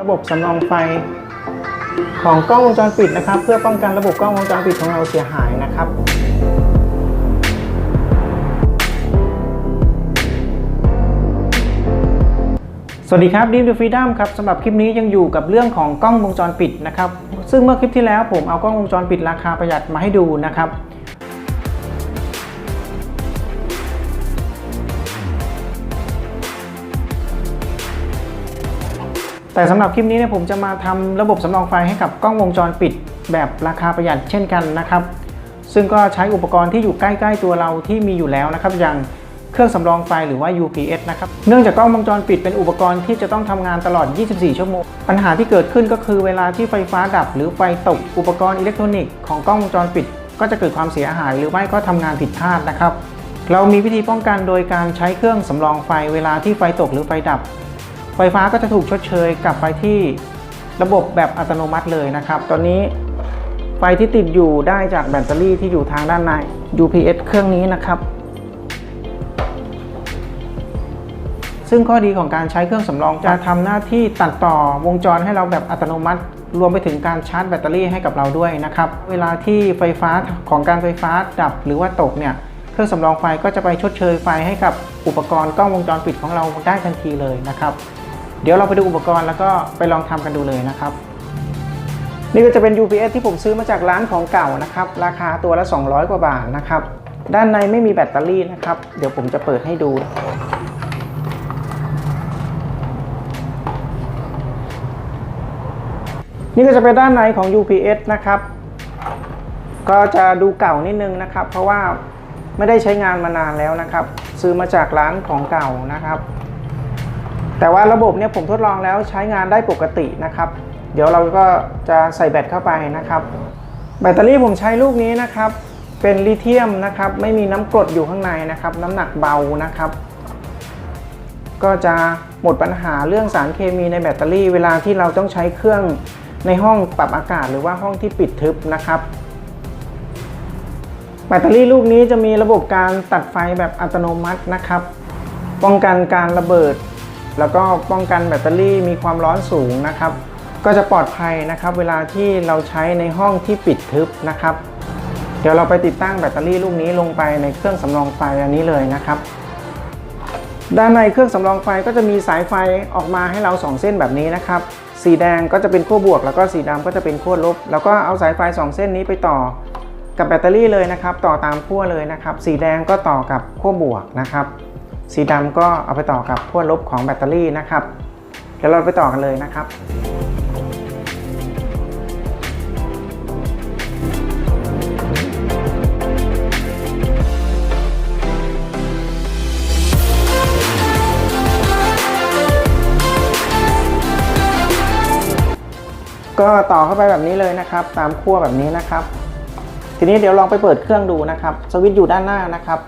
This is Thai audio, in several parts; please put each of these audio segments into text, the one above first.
ระบบสำรองไฟของกล้องวงจรปิดนะครับ เพื่อป้องกันระบบกล้องวงจรปิดของเราเสียหายนะครับสวัสดีครับ Deep the Freedom ครับสำหรับคลิปนี้ยังอยู่กับเรื่องของกล้องวงจรปิดนะครับ ซึ่งเมื่อคลิปที่แล้วผมเอากล้องวงจรปิดราคาประหยัดมาให้ดูนะครับ แต่สำหรับคลิปนี้เนี่ยผมจะมาทำระบบสำรองไฟให้กับกล้องวงจรปิด แบบราคาประหยัดเช่นกันนะครับ ซึ่งก็ใช้อุปกรณ์ที่อยู่ใกล้ๆตัวเราที่มีอยู่แล้วนะครับ อย่างเครื่องสำรองไฟหรือว่า UPS นะครับ เนื่องจากกล้องวงจรปิดเป็นอุปกรณ์ที่จะต้องทำงานตลอด 24 ชั่วโมง ปัญหาที่เกิดขึ้นก็คือเวลาที่ไฟฟ้าดับ หรือไฟตก อุปกรณ์อิเล็กทรอนิกส์ของกล้องวงจรปิด ก็จะเกิดความเสียหาย หรือไม่ก็ทำงานผิดพลาดนะครับ เรามีวิธีป้องกันโดยการใช้เครื่องสำรองไฟเวลาที่ไฟตกหรือไฟดับ ไฟฟ้าก็จะถูกชดเชยกลับไปที่ระบบแบบอัตโนมัติเลยนะครับ ตอนนี้ไฟที่ติดอยู่ได้จากแบตเตอรี่ที่อยู่ทางด้านใน UPS เครื่องนี้นะครับ ซึ่งข้อดีของการใช้เครื่องสำรองจะทำหน้าที่ตัดต่อวงจรให้เราแบบอัตโนมัติ รวมไปถึงการชาร์จแบตเตอรี่ให้กับเราด้วยนะครับ เวลาที่ไฟฟ้าของการไฟฟ้าดับหรือว่าตกเนี่ยเครื่องสำรองไฟก็จะไปชดเชยไฟให้กับอุปกรณ์กล้องวงจรปิดของเราได้ทันทีเลยนะครับ เดี๋ยวเราไปดูอุปกรณ์แล้วก็ไปลองทำกันดูเลยนะครับ นี่ก็จะเป็น UPS ที่ผมซื้อมาจากร้านของเก่านะครับ ราคาตัวละ 200 กว่าบาทนะครับ ด้านในไม่มีแบตเตอรี่นะครับ เดี๋ยวผมจะเปิดให้ดูนี่ก็จะเป็นด้านในของ UPS นะครับ ก็จะดูเก่านิดนึงนะครับ เพราะว่าไม่ได้ใช้งานมานานแล้วนะครับ ซื้อมาจากร้านของเก่านะครับ แต่ว่าระบบเนี่ยผมทดลองแล้วใช้งานได้ปกตินะครับ เดี๋ยวเราก็จะใส่แบตเข้าไปนะครับ แบตเตอรี่ผมใช้ลูกนี้นะครับ เป็นลิเธียมนะครับ ไม่มีน้ำกรดอยู่ข้างในนะครับ น้ำหนักเบานะครับ ก็จะหมดปัญหาเรื่องสารเคมีในแบตเตอรี่ เวลาที่เราต้องใช้เครื่องในห้องปรับอากาศหรือว่าห้องที่ปิดทึบนะครับแบตเตอรี่ลูกนี้จะมีระบบการตัดไฟแบบอัตโนมัตินะครับ ป้องกันการระเบิด แล้วก็ป้องกันแบตเตอรี่มีความร้อนสูงนะครับ ก็จะปลอดภัยนะครับ เวลาที่เราใช้ในห้องที่ปิดทึบนะครับ เดี๋ยวเราไปติดตั้งแบตเตอรี่ลูกนี้ลงไปในเครื่องสำรองไฟอันนี้เลยนะครับ ด้านในเครื่องสำรองไฟก็จะมีสายไฟออกมาให้เรา 2 เส้นแบบนี้นะครับ สีแดงก็จะเป็นขั้วบวก แล้วก็สีดำก็จะเป็นขั้วลบ แล้วก็เอาสายไฟ 2 เส้นนี้ไปต่อกับแบตเตอรี่เลยนะครับ ต่อตามขั้วเลยนะครับ สีแดงก็ต่อกับขั้วบวกนะครับ สีดำก็เอาไปต่อกับขั้วลบของแบตเตอรี่นะครับ เดี๋ยวเราไปต่อกันเลยนะครับก็ต่อเข้าไปแบบนี้เลยนะครับ ตามขั้วแบบนี้นะครับ ทีนี้เดี๋ยวลองไปเปิดเครื่องดูนะครับ สวิตช์อยู่ด้านหน้านะครับ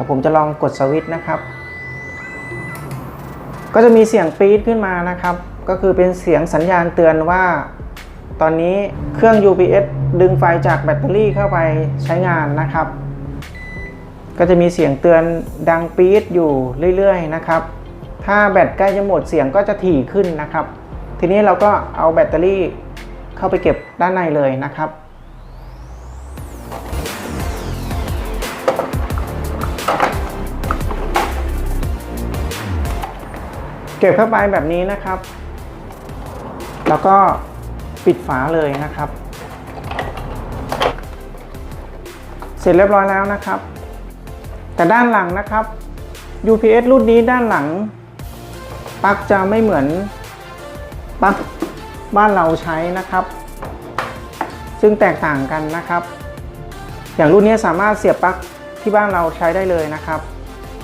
ดี๋ยวผมจะลองกดสวิตช์นะครับ ก็จะมีเสียงปี๊ดขึ้นมานะครับ ก็คือเป็นเสียงสัญญาณเตือนว่า ตอนนี้เครื่อง UPS ดึงไฟจากแบตเตอรี่เข้าไปใช้งานนะครับ ก็จะมีเสียงเตือนดังปี๊ดอยู่เรื่อยๆนะครับ ถ้าแบตใกล้จะหมดเสียงก็จะถี่ขึ้นนะครับ ทีนี้เราก็เอาแบตเตอรี่เข้าไปเก็บด้านในเลยนะครับ เก็บเข้าไปแบบนี้นะครับ แล้วก็ปิดฝาเลยนะครับ เสร็จเรียบร้อยแล้วนะครับ แต่ด้านหลังนะครับ UPS รุ่นนี้ด้านหลังปลั๊กจะไม่เหมือนปลั๊กบ้านเราใช้นะครับ ซึ่งแตกต่างกันนะครับ อย่างรุ่นนี้สามารถเสียบปลั๊กที่บ้านเราใช้ได้เลยนะครับ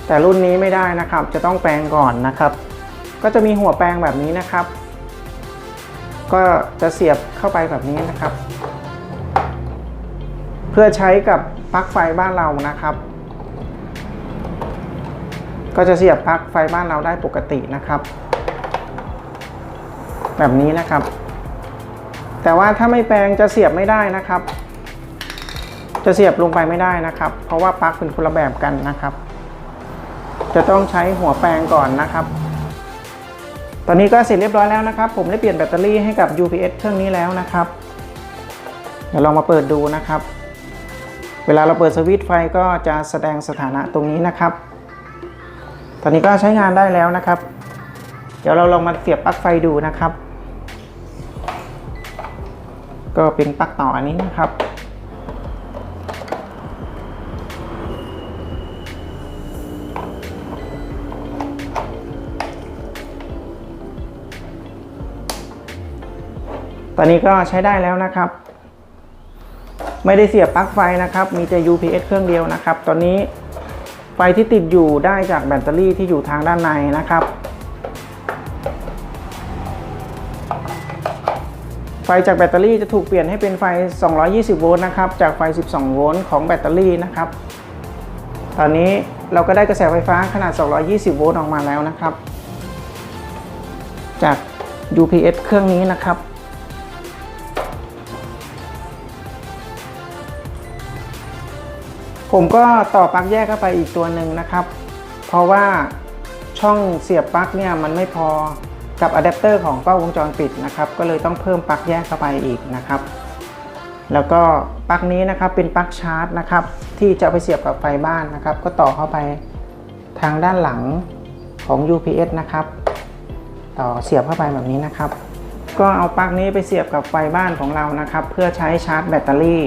แต่รุ่นนี้ไม่ได้นะครับ จะต้องแปลงก่อนนะครับ ก็จะมีหัวแปลงแบบนี้นะครับ ก็จะเสียบเข้าไปแบบนี้นะครับ เพื่อใช้กับปลั๊กไฟบ้านเรานะครับ ก็จะเสียบปลั๊กไฟบ้านเราได้ปกตินะครับ แบบนี้นะครับ แต่ว่าถ้าไม่แปลงจะเสียบไม่ได้นะครับ จะเสียบลงไปไม่ได้นะครับ เพราะว่าปลั๊กเป็นคนละแบบกันนะครับ จะต้องใช้หัวแปลงก่อนนะครับ ตอนนี้ก็เสร็จเรียบร้อยแล้วนะครับ ผมได้เปลี่ยนแบตเตอรี่ให้กับ UPS เครื่องนี้แล้วนะครับ เดี๋ยวลองมาเปิดดูนะครับ เวลาเราเปิดสวิตช์ไฟก็จะแสดงสถานะตรงนี้นะครับ ตอนนี้ก็ใช้งานได้แล้วนะครับ เดี๋ยวเราลองมาเสียบปลั๊กไฟดูนะครับ ก็เป็นปลั๊กต่ออันนี้นะครับ ตอนนี้ก็ใช้ได้แล้วนะครับ ไม่ได้เสียบปลั๊กไฟนะครับ มีแต่ UPS เครื่องเดียวนะครับ ตอนนี้ไฟที่ติดอยู่ได้จากแบตเตอรี่ที่อยู่ทางด้านในนะครับ ไฟจากแบตเตอรี่จะถูกเปลี่ยนให้เป็นไฟ 220 โวลต์นะครับ จากไฟ 12 โวลต์ของแบตเตอรี่นะครับ ตอนนี้เราก็ได้กระแสไฟฟ้าขนาด 220 โวลต์ออกมาแล้วนะครับ จาก UPS เครื่องนี้นะครับ ผมก็ต่อปลั๊กแยกเข้าไปอีกตัวหนึ่งนะครับ เพราะว่าช่องเสียบปลั๊กเนี่ยมันไม่พอกับอะแดปเตอร์ของกล้องวงจรปิดนะครับ ก็เลยต้องเพิ่มปลั๊กแยกเข้าไปอีกนะครับ แล้วก็ปลั๊กนี้นะครับเป็นปลั๊กชาร์จนะครับ ที่จะไปเสียบกับไฟบ้านนะครับ ก็ต่อเข้าไปทางด้านหลังของ UPS นะครับ ต่อเสียบเข้าไปแบบนี้นะครับ ก็เอาปลั๊กนี้ไปเสียบกับไฟบ้านของเรานะครับ เพื่อใช้ชาร์จแบตเตอรี่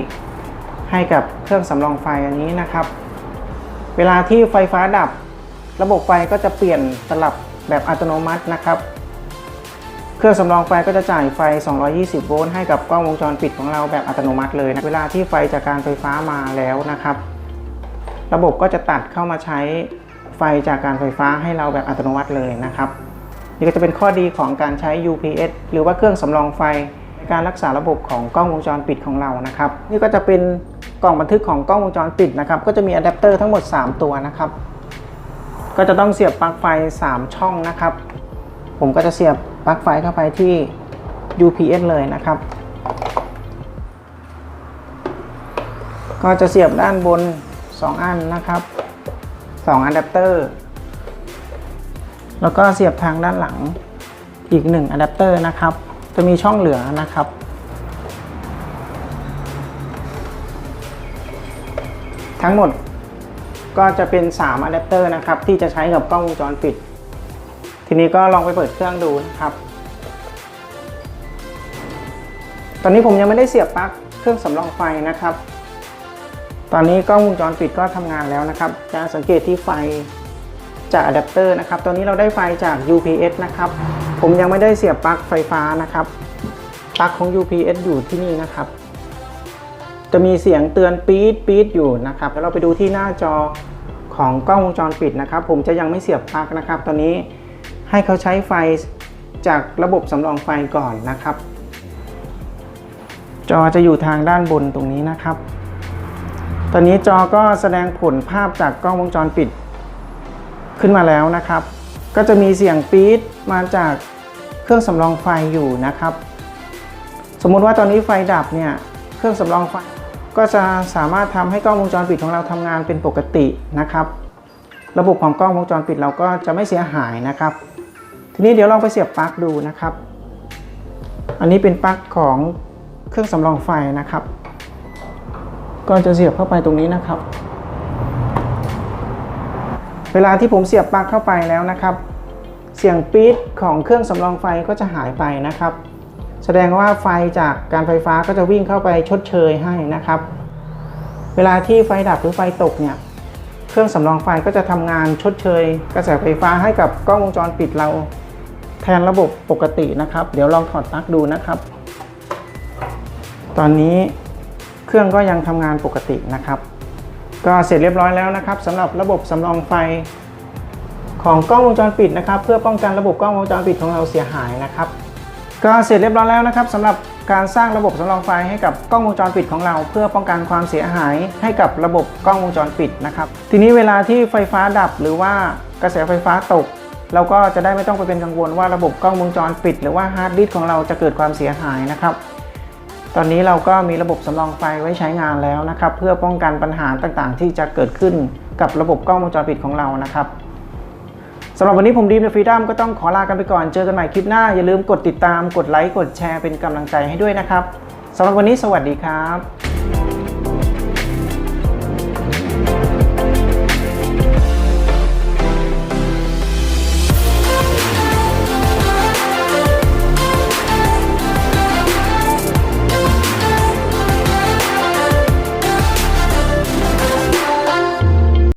ให้กับเครื่องสำรองไฟอันนี้นะครับ เวลาที่ไฟฟ้าดับ ระบบไฟก็จะเปลี่ยนสลับแบบอัตโนมัตินะครับ เครื่องสำรองไฟก็จะจ่ายไฟ 220 โวลต์ให้กับกล้องวงจรปิดของเราแบบอัตโนมัติเลยนะ เวลาที่ไฟจากการไฟฟ้ามาแล้วนะครับ ระบบก็จะตัดเข้ามาใช้ไฟจากการไฟฟ้าให้เราแบบอัตโนมัติเลยนะครับ นี่ก็จะเป็นข้อดีของการใช้ UPS หรือว่าเครื่องสำรองไฟในการรักษาระบบของกล้องวงจรปิดของเรานะครับ นี่ก็จะเป็น กล่องบันทึกของกล้องวงจรปิดนะครับ ก็จะมีอะแดปเตอร์ทั้งหมด 3 ตัวนะครับ ก็จะต้องเสียบปลั๊กไฟ 3 ช่องนะครับ ผมก็จะเสียบปลั๊กไฟเข้าไปที่ UPS เลยนะครับ ก็จะเสียบด้านบน 2 อันนะครับ2อะแดปเตอร์แล้วก็เสียบทางด้านหลังอีก1อะแดปเตอร์นะครับ จะมีช่องเหลือนะครับ ทั้งหมดก็จะเป็น 3อะแดปเตอร์นะครับ ที่จะใช้กับกล้องวงจรปิด ทีนี้ก็ลองไปเปิดเครื่องดูนะครับ ตอนนี้ผมยังไม่ได้เสียบปลั๊กเครื่องสำรองไฟนะครับ ตอนนี้กล้องวงจรปิดก็ทำงานแล้วนะครับ จะสังเกตที่ไฟจากอะแดปเตอร์นะครับ ตอนนี้เราได้ไฟจาก UPS นะครับ ผมยังไม่ได้เสียบปลั๊กไฟฟ้านะครับ ปลั๊กของ UPS อยู่ที่นี่นะครับ จะมีเสียงเตือนปี๊ดปี๊ดอยู่นะครับแล้วเราไปดูที่หน้าจอของกล้องวงจรปิดนะครับ ผมจะยังไม่เสียบปลั๊กนะครับ ตอนนี้ให้เขาใช้ไฟจากระบบสำรองไฟก่อนนะครับ จอจะอยู่ทางด้านบนตรงนี้นะครับ ตอนนี้จอก็แสดงผลภาพจากกล้องวงจรปิด ขึ้นมาแล้วนะครับ ก็จะมีเสียงปี๊ดมาจากเครื่องสำรองไฟอยู่นะครับ สมมติว่าตอนนี้ไฟดับเนี่ยเครื่องสำรองไฟ ก็จะสามารถทำให้กล้องวงจรปิดของเราทำงานเป็นปกตินะครับ ระบบของกล้องวงจรปิดเราก็จะไม่เสียหายนะครับ ทีนี้เดี๋ยวลองไปเสียบปลั๊กดูนะครับ อันนี้เป็นปลั๊กของเครื่องสำรองไฟนะครับ ก็จะเสียบเข้าไปตรงนี้นะครับ เวลาที่ผมเสียบปลั๊กเข้าไปแล้วนะครับ เสียงปี๊ดของเครื่องสำรองไฟก็จะหายไปนะครับ แสดงว่าไฟจากการไฟฟ้าก็จะวิ่งเข้าไปชดเชยให้นะครับ เวลาที่ไฟดับหรือไฟตกเนี่ยเครื่องสำรองไฟก็จะทำงานชดเชย กระแสไฟฟ้าให้กับกล้องวงจรปิดเรา แทนระบบปกตินะครับ เดี๋ยวลองถอดปลั๊กดูนะครับ ตอนนี้เครื่องก็ยังทำงานปกตินะครับ ก็เสร็จเรียบร้อยแล้วนะครับสำหรับระบบสำรองไฟของกล้องวงจรปิดนะครับ เพื่อป้องกันระบบกล้องวงจรปิดของเราเสียหายนะครับ ก็เสร็จเรียบร้อยแล้วนะครับสำหรับการสร้างระบบสำรองไฟให้กับกล้องวงจรปิดของเรา เพื่อป้องกันความเสียหายให้กับระบบกล้องวงจรปิดนะครับ ทีนี้เวลาที่ไฟฟ้าดับหรือว่ากระแสไฟฟ้าตก เราก็จะได้ไม่ต้องไปเป็นกังวลว่าระบบกล้องวงจรปิด หรือว่าฮาร์ดดิสก์ของเราจะเกิดความเสียหายนะครับ ตอนนี้เราก็มีระบบสำรองไฟไว้ใช้งานแล้วนะครับ เพื่อป้องกันปัญหาต่างๆ ที่จะเกิดขึ้นกับระบบกล้องวงจรปิดของเรานะครับ สำหรับวันนี้ผมดีมเดอะฟรีดัมก็ต้องขอลากันไปก่อน เจอกันใหม่คลิปหน้า อย่าลืมกดติดตาม กดไลค์ กดแชร์เป็นกำลังใจให้ด้วยนะครับ สำหรับวันนี้สวัสดีครับ